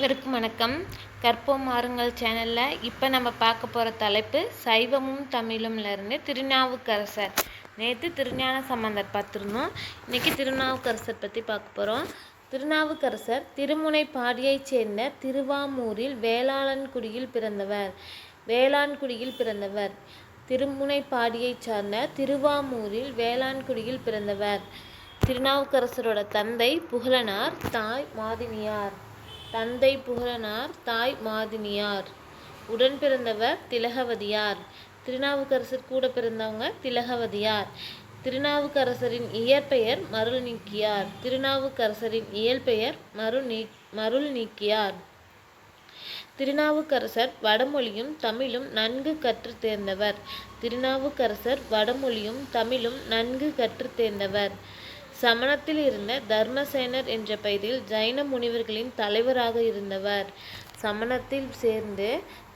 அனைவருக்கும் வணக்கம். கற்போம் மாறுங்கள் சேனலில் இப்போ நம்ம பார்க்க போகிற தலைப்பு சைவமும் தமிழும்லேருந்து திருநாவுக்கரசர். நேற்று திருஞான சம்பந்தர் பார்த்துருந்தோம். இன்றைக்கி திருநாவுக்கரசர் பற்றி பார்க்க போகிறோம் திருநாவுக்கரசர் திருமுனைப்பாடியைச் சேர்ந்த திருவாமூரில் வேளாளன்குடியில் பிறந்தவர். வேளாண்குடியில் பிறந்தவர். திருமுனைப்பாடியைச் சார்ந்த திருவாமூரில் வேளாண்குடியில் பிறந்தவர். திருநாவுக்கரசரோட தந்தை புகழனார் தாய் மாதினியார். தந்தை புகழனார் தாய் மாதினியார். உடன் பிறந்தவர் திலகவதியார். திருநாவுக்கரசர் கூட பிறந்தவங்க திலகவதியார். திருநாவுக்கரசரின் இயற்பெயர் மருள் நீக்கியார் திருநாவுக்கரசரின் இயல்பெயர் மருள் நீ மருள் நீக்கியார் திருநாவுக்கரசர் வடமொழியும் தமிழும் நன்கு கற்றுத் தேர்ந்தவர். திருநாவுக்கரசர் வடமொழியும் தமிழும் நன்கு கற்று தேர்ந்தவர். சமணத்தில் இருந்த தர்மசேனர் என்ற பெயரில் ஜைன முனிவர்களின் தலைவராக இருந்தவர். சமணத்தில் சேர்ந்து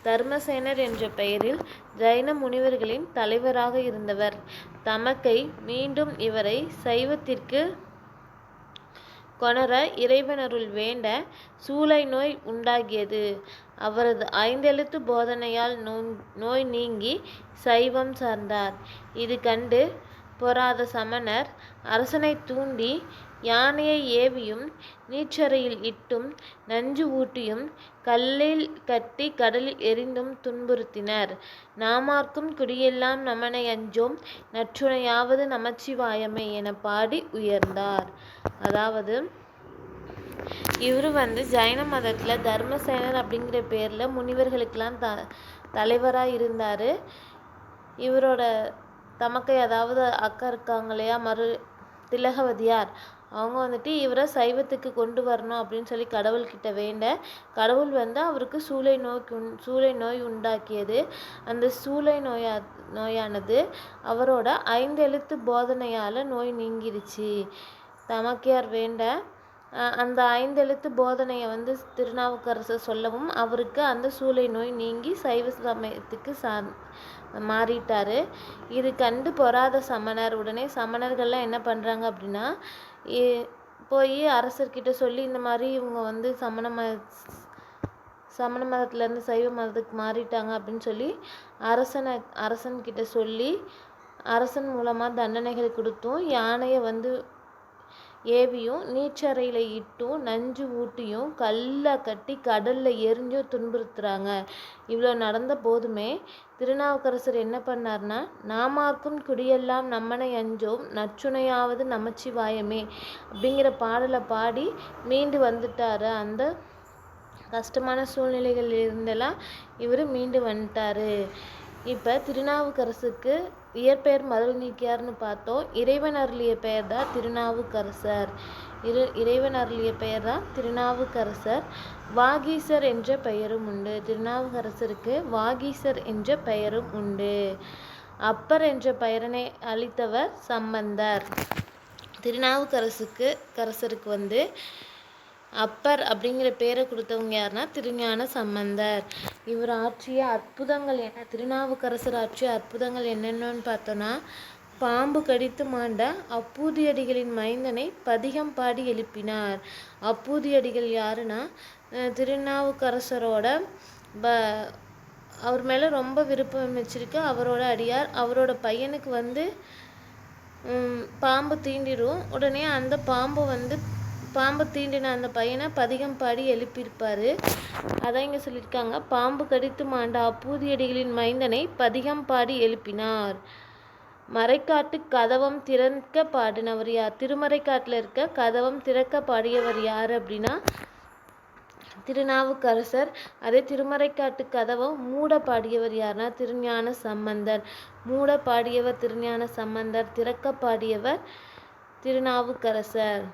தர்மசேனர் என்ற பெயரில் ஜைன முனிவர்களின் தலைவராக இருந்தவர். தமக்கை மீண்டும் இவரை சைவத்திற்கு கொணர இறைவனருள் வேண்ட சூளை நோய் உண்டாகியது. அவரது ஐந்தெழுத்து போதனையால் நோய் நீங்கி சைவம் சார்ந்தார். இது கண்டு பொறாத சமணர் அரசனை தூண்டி யானையை ஏவியும் நீச்சரையில் இட்டும் நஞ்சு ஊட்டியும் கல்லில் கட்டி கடலில் எரிந்தும் துன்புறுத்தினர். நாமார்க்கும் குடியெல்லாம் நமனை அஞ்சோம் நற்றுணையாவது நமச்சிவாயமை என பாடி உயர்ந்தார். அதாவது இவர் வந்து ஜைன மதத்தில் தர்மசேனர் அப்படிங்கிற பேரில் முனிவர்களுக்கெல்லாம் த தலைவராக இருந்தார். இவரோட தமக்கை அதாவது அக்கா இருக்காங்க இல்லையா மறு திலகவதியார். அவங்க வந்துட்டு இவரை சைவத்துக்கு கொண்டு வரணும் அப்படின்னு சொல்லி கடவுள்கிட்ட வேண்ட கடவுள் வந்து அவருக்கு சூளை நோய்க்கு உண் சூளை நோய் உண்டாக்கியது. அந்த சூளை நோயா நோயானது அவரோட ஐந்தெழுத்து போதனையால் நோய் நீங்கிருச்சு. தமக்கையார் வேண்ட அந்த ஐந்தெழுத்து போதனையை வந்து திருநாவுக்கரசர் சொல்லவும் அவருக்கு அந்த சூளை நோய் நீங்கி சைவ சமயத்துக்கு சா மாறிட்டார். இது கண்டு பொறாத சமணர். உடனே சமணர்கள்லாம் என்ன பண்ணுறாங்க அப்படின்னா போய் அரசர்கிட்ட சொல்லி இந்த மாதிரி இவங்க வந்து சமண ம சமண மதத்துலேருந்து சைவ மதத்துக்கு மாறிட்டாங்க அப்படின்னு சொல்லி அரசனை அரசன்கிட்ட சொல்லி அரசன் மூலமாக தண்டனைகள் கொடுத்தும் யானையை வந்து ஏவியும் நீச்சரையில் இட்டும் நஞ்சு ஊட்டியும் கல்லை கட்டி கடலில் எரிஞ்சும் துன்புறுத்துகிறாங்க இவ்வளோ நடந்த போதுமே திருநாவுக்கரசர் என்ன பண்ணார்னா நாமார்க்கும் குடியெல்லாம் நம்மனை அஞ்சோம் நச்சுணையாவது நமச்சிவாயமே அப்படிங்கிற பாடலை பாடி மீண்டு வந்துட்டார். அந்த கஷ்டமான சூழ்நிலைகள் இருந்தெல்லாம் இவர் மீண்டு வந்துட்டார். இப்போ திருநாவுக்கரசுக்கு இயற்பெயர் மருள் நீக்கியார்னு பார்த்தோம். இறைவன் அருளிய பெயர் தான் திருநாவுக்கரசர். இரு இறைவன் அருளிய பெயர் தான் திருநாவுக்கரசர். வாகீசர் என்ற பெயரும் உண்டு. திருநாவுக்கரசருக்கு வாகீசர் என்ற பெயரும் உண்டு. அப்பர் என்ற பெயரனை அளித்தவர் சம்பந்தர். திருநாவுக்கரசுக்கு கரசருக்கு வந்து அப்பர் அப்படிங்கிற பேரை கொடுத்தவங்க யாருன்னா திருஞான சம்பந்தர். இவர் ஆற்றிய அற்புதங்கள் என்ன? திருநாவுக்கரசர் ஆற்றிய அற்புதங்கள் என்னென்னு பார்த்தோன்னா பாம்பு கடித்து மாண்ட அப்பூதியடிகளின் மைந்தனை பதிகம் பாடி எழுப்பினார். அப்பூதியடிகள் யாருன்னா திருநாவுக்கரசரோட ப அவர் மேலே ரொம்ப விருப்பம் வச்சிருக்கு. அவரோட அடியார் அவரோட பையனுக்கு வந்து பாம்பு தீண்டிடும். உடனே அந்த பாம்பு வந்து பாம்பு தீண்டின அந்த பையனை பதிகம் பாடி எழுப்பியிருப்பார். அதான் இங்கே சொல்லியிருக்காங்க. பாம்பு கடித்து மாண்ட அப்பூதியடிகளின் மைந்தனை பதிகம் பாடி எழுப்பினார். மறைக்காட்டு கதவம் திறக்க பாடினவர் யார்? திருமறைக்காட்டில் இருக்க கதவம் திறக்க பாடியவர் யார் அப்படின்னா திருநாவுக்கரசர். அதே திருமறைக்காட்டு கதவம் மூட பாடியவர் யார்னா திருஞான சம்பந்தர். மூட பாடியவர் திருஞான சம்பந்தர் திறக்க பாடியவர் திருநாவுக்கரசர்.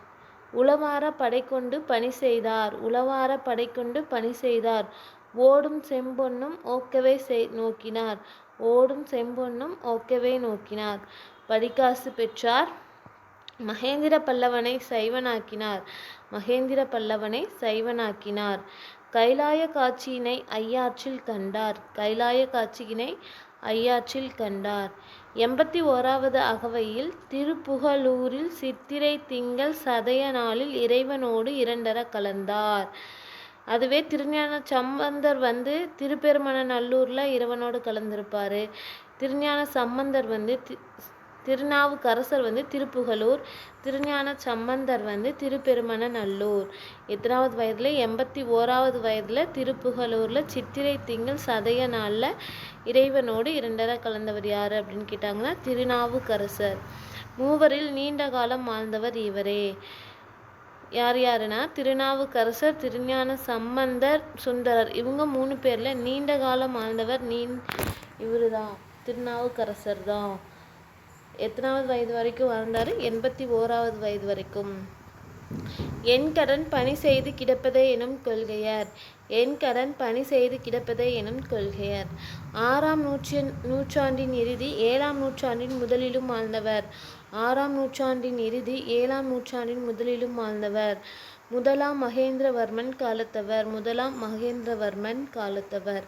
உளவார படை கொண்டு பணி செய்தார் உளவார படை கொண்டு பணி செய்தார் ஓடும் செம்பொன்னும் ஓக்கவே செய் நோக்கினார். ஓடும் செம்பொன்னும் ஓக்கவே நோக்கினார். படிக்காசு பெற்றார். மகேந்திர பல்லவனை சைவனாக்கினார். மகேந்திர பல்லவனை சைவனாக்கினார். கைலாய காட்சியினை ஐயாற்றில் கண்டார். கைலாய காட்சியினை ஐயாற்றில் கண்டார். எண்பத்தி ஓராவது அகவையில் திருப்புகலூரில் சித்திரை திங்கள் சதய நாளில் இறைவனோடு இரண்டர கலந்தார். அதுவே திருஞான சம்பந்தர் வந்து திருப்பெருமன நல்லூரில் இறைவனோடு கலந்திருப்பார். திருஞான சம்பந்தர் வந்து தி திருநாவுக்கரசர் வந்து திருப்புகலூர் திருஞான சம்பந்தர் வந்து திருப்பெருமன நல்லூர் எத்தனாவது வயதில்? எண்பத்தி ஓராவது வயதில் திருப்புகலூரில் சித்திரை திங்கள் சதய நாளில் இறைவனோடு இரண்டரை கலந்தவர் யார் அப்படின்னு கேட்டாங்கன்னா திருநாவுக்கரசர். மூவரில் நீண்ட காலம் வாழ்ந்தவர் இவரே. யார் யாருன்னா? திருநாவுக்கரசர் திருஞான சம்பந்தர் சுந்தரர். இவங்க மூணு பேரில் நீண்ட காலம் வாழ்ந்தவர் நீ இவரு தான் திருநாவுக்கரசர் தான் எத்தனாவது வயது வரைக்கும் வாழ்ந்தார்? எண்பத்தி ஓராவது வயது வரைக்கும். என் கடன் பணி செய்து கிடப்பதே எனும் கொள்கையர். என் கடன் பணி செய்து கிடப்பதே எனும் கொள்கையர். ஆறாம் நூற்றி நூற்றாண்டின் இறுதி ஏழாம் நூற்றாண்டின் முதலிலும் வாழ்ந்தவர் ஆறாம் நூற்றாண்டின் இறுதி ஏழாம் நூற்றாண்டின் முதலிலும் வாழ்ந்தவர் முதலாம் மகேந்திரவர்மன் காலத்தவர். முதலாம் மகேந்திரவர்மன் காலத்தவர்.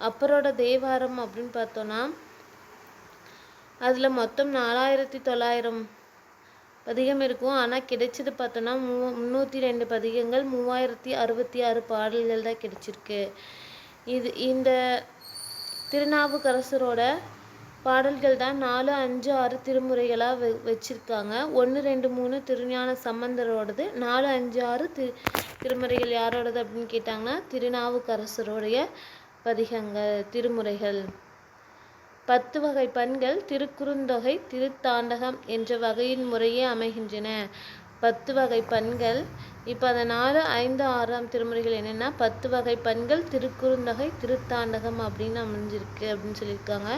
அப்பரோட தேவாரம் அப்படின்னு பார்த்தோன்னா அதில் மொத்தம் நாலாயிரத்தி தொள்ளாயிரம் பதிகம் இருக்கும். ஆனால் கிடைச்சது பார்த்தோன்னா மூ முந்நூற்றி ரெண்டு பதிகங்கள் மூவாயிரத்தி அறுபத்தி ஆறு பாடல்கள் தான் கிடைச்சிருக்கு. இது இந்த திருநாவுக்கரசரோட பாடல்கள் தான் நாலு அஞ்சு ஆறு திருமுறைகளாக வெ வச்சுருக்காங்க. ஒன்று ரெண்டு மூணு திருஞான சம்பந்தரோடது நாலு அஞ்சு ஆறு தி திருமுறைகள் யாரோடது அப்படின்னு கேட்டாங்கன்னா திருநாவுக்கரசருடைய பதிகங்கள் திருமுறைகள். பத்து வகை பண்கள் திருக்குறுந்தொகை திருத்தாண்டகம் என்ற வகையின் முறையே அமைகின்றன. பத்து வகை பண்கள். இப்போ அந்த நாலு ஐந்து ஆறாம் திருமுறைகள் என்னென்னா பத்து வகை பண்கள் திருக்குறுந்தொகை திருத்தாண்டகம் அப்படின்னு அமைஞ்சிருக்கு அப்படின்னு சொல்லியிருக்காங்க.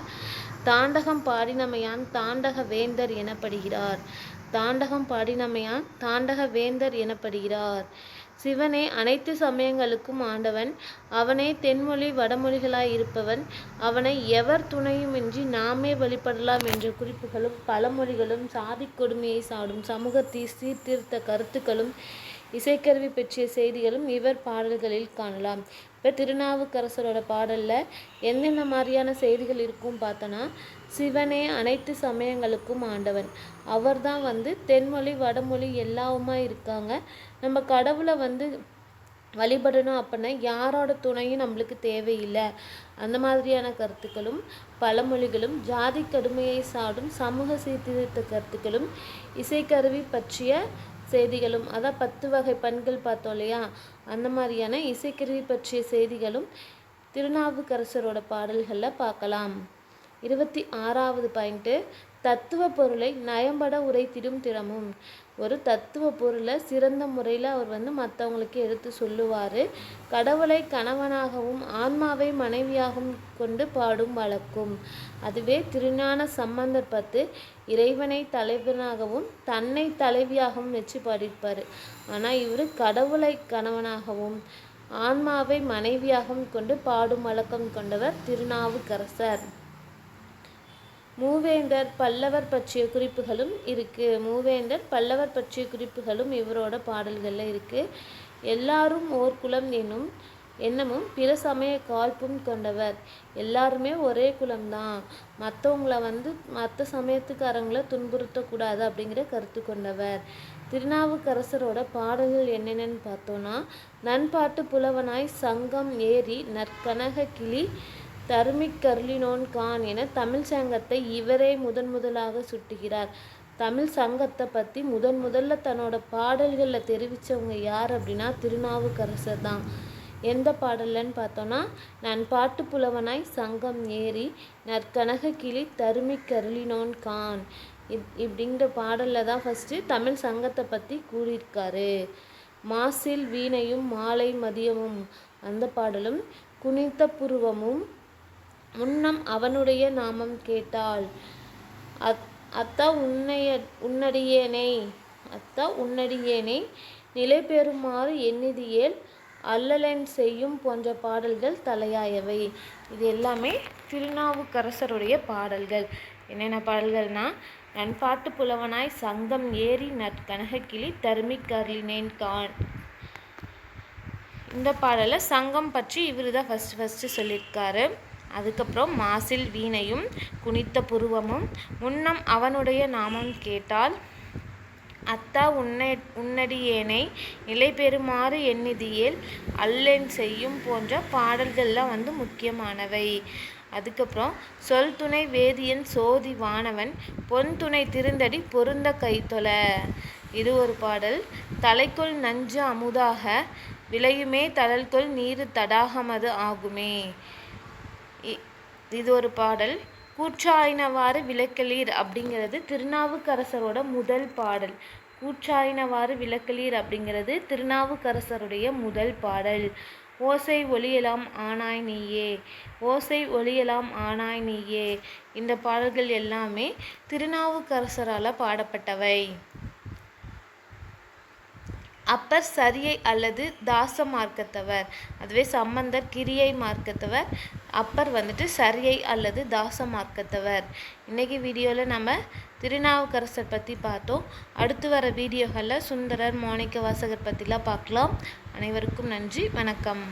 தாண்டகம் பாடினமையான் தாண்டக வேந்தர் எனப்படுகிறார். தாண்டகம் பாடினமையான் தாண்டக வேந்தர் எனப்படுகிறார். சிவனே அனைத்து சமயங்களுக்கும் ஆண்டவன் அவனே தென்மொழி வடமொழிகளாய் இருப்பவன். அவனை எவர் துணையுமின்றி நாமே வழிபடலாம் என்ற குறிப்புகளும் பழமொழிகளும் சாதி கொடுமையை சாடும் சமூகத்தை சீர்திருத்த கருத்துக்களும் இசைக்கருவி பற்றிய செய்திகளும் இவர் பாடல்களில் காணலாம். இப்போ திருநாவுக்கரசரோட பாடலில் என்னென்ன மாதிரியான செய்திகள் இருக்கும் பார்த்தோன்னா சிவனே அனைத்து சமயங்களுக்கும் ஆண்டவன். அவர் தான் வந்து தென்மொழி வடமொழி எல்லாவுமா இருக்காங்க. நம்ம கடவுளை வந்து வழிபடணும் அப்படின்னா யாரோட துணையும் நம்மளுக்கு தேவையில்லை. அந்த மாதிரியான கருத்துக்களும் பழமொழிகளும் ஜாதி கடுமையை சாடும் சமூக சீர்திருத்த கருத்துக்களும் இசைக்கருவி பற்றிய செய்திகளும் அதான் பத்து வகை பண்கள் பார்த்தோம் இல்லையா? அந்த மாதிரியான இசைக்கருவி பற்றிய செய்திகளும் திருநாவுக்கரசரோட பாடல்களில் பார்க்கலாம். இருபத்தி ஆறாவது பாயிண்ட்டு தத்துவ பொருளை நயம்பட உரைத்திடும் திறமும். ஒரு தத்துவ பொருளை சிறந்த முறையில் அவர் வந்து மற்றவங்களுக்கு எடுத்து சொல்லுவார். கடவுளை கணவனாகவும் ஆன்மாவை மனைவியாகவும் கொண்டு பாடும் வழக்கும். அதுவே திருஞான சம்பந்தர் பத்து இறைவனை தலைவனாகவும் தன்னை தலைவியாகவும் வச்சு பாடியிருப்பார். ஆனால் இவர் கடவுளை கணவனாகவும் ஆன்மாவை மனைவியாகவும் கொண்டு பாடும் வழக்கம் கொண்டவர் திருநாவுக்கரசர். மூவேந்தர் பல்லவர் பற்றிய குறிப்புகளும் இருக்குது மூவேந்தர் பல்லவர் பற்றிய குறிப்புகளும் இவரோட பாடல்களில் இருக்குது எல்லாரும் ஓர் குலம் எனும் எண்ணமும் பிற சமய காழ்ப்பும் கொண்டவர். எல்லாருமே ஒரே குலம்தான். மற்றவங்கள வந்து மற்ற சமயத்துக்காரங்களை துன்புறுத்தக்கூடாது அப்படிங்கிற கருத்து கொண்டவர். திருநாவுக்கரசரோட பாடல்கள் என்னென்னு பார்த்தோன்னா நண்பாட்டு புலவனாய் சங்கம் ஏறி நற்கனக கிளி தருமிக் கருளினோன் கான் என தமிழ் சங்கத்தை இவரே முதன் முதலாக சுட்டுகிறார். தமிழ் சங்கத்தை பற்றி முதன் முதல்ல தன்னோட பாடல்களில் தெரிவித்தவங்க யார் அப்படின்னா திருநாவுக்கரசர் தான். எந்த பாடலன்னு பார்த்தோன்னா நான் பாட்டு புலவனாய் சங்கம் ஏறி நற்கனக கிளி தருமிக் கருளினோன் கான் இப் இப்படிங்கிற பாடலில் தான் ஃபஸ்ட்டு தமிழ் சங்கத்தை பற்றி கூறியிருக்காரு. மாசில் வீணையும் மாலை மதியமும் அந்த பாடலும் குனித்த புருவமும் முன்னம் அவனுடைய நாமம் கேட்டாள். அத் அத்தா உன்னைய உன்னடியேனே அத்தா உன்னடியேனே நிலை பெறுமாறு எண்ணிதியேல் அல்லலன் செய்யும் போன்ற பாடல்கள் தலையாயவை. இது எல்லாமே திருநாவுக்கரசருடைய பாடல்கள். என்னென்ன பாடல்கள்னா நண்பாட்டு புலவனாய் சங்கம் ஏறி நற்கனகக்கிளி தருமி கருளினேன் கான் இந்த பாடலை சங்கம் பற்றி இவர் தான் ஃபஸ்ட்டு ஃபஸ்ட்டு சொல்லியிருக்காரு. அதுக்கப்புறம் மாசில் வீணையும் குனித்த புருவமும் முன்னம் அவனுடைய நாமம் கேட்டால் அத்தா உன்னை உன்னடியேனை நிலை பெறுமாறு எண்ணிதியேல் அல்லேன் செய்யும் போன்ற பாடல்கள்லாம் வந்து முக்கியமானவை. அதுக்கப்புறம் சொல் துணை வேதியன் சோதி வானவன் பொன் துணை திருந்தடி பொருந்த கைத்தொல இது ஒரு பாடல். தலைக்குள் நஞ்சு அமுதாக விளையுமே தழல்கொள் நீரு தடாகமது ஆகுமே இது ஒரு பாடல். கூற்றாயினவாறு விளக்கலீர் அப்படிங்கிறது திருநாவுக்கரசரோட முதல் பாடல். கூற்றாயினவாறு விளக்கலீர் அப்படிங்கிறது திருநாவுக்கரசருடைய முதல் பாடல். ஓசை ஒளியலாம் ஆனாய் நீயே ஓசை ஒளியலாம் ஆனாய் நீயே இந்த பாடல்கள் எல்லாமே திருநாவுக்கரசரால் பாடப்பட்டவை. அப்பர் சரியை அல்லது தாச மார்க்கத்தவர் அதுவே சம்பந்தர் கிரியை மார்க்கத்தவர் அப்பர் வந்துட்டு சரியை அல்லது தாசமாக்கத்தவர். இன்றைக்கி வீடியோவில் நம்ம திருநாவுக்கரசர் பற்றி பார்த்தோம். அடுத்து வர வீடியோகளில் சுந்தரர் மாணிக்க வாசகர் பற்றிலாம் பார்க்கலாம். அனைவருக்கும் நன்றி வணக்கம்.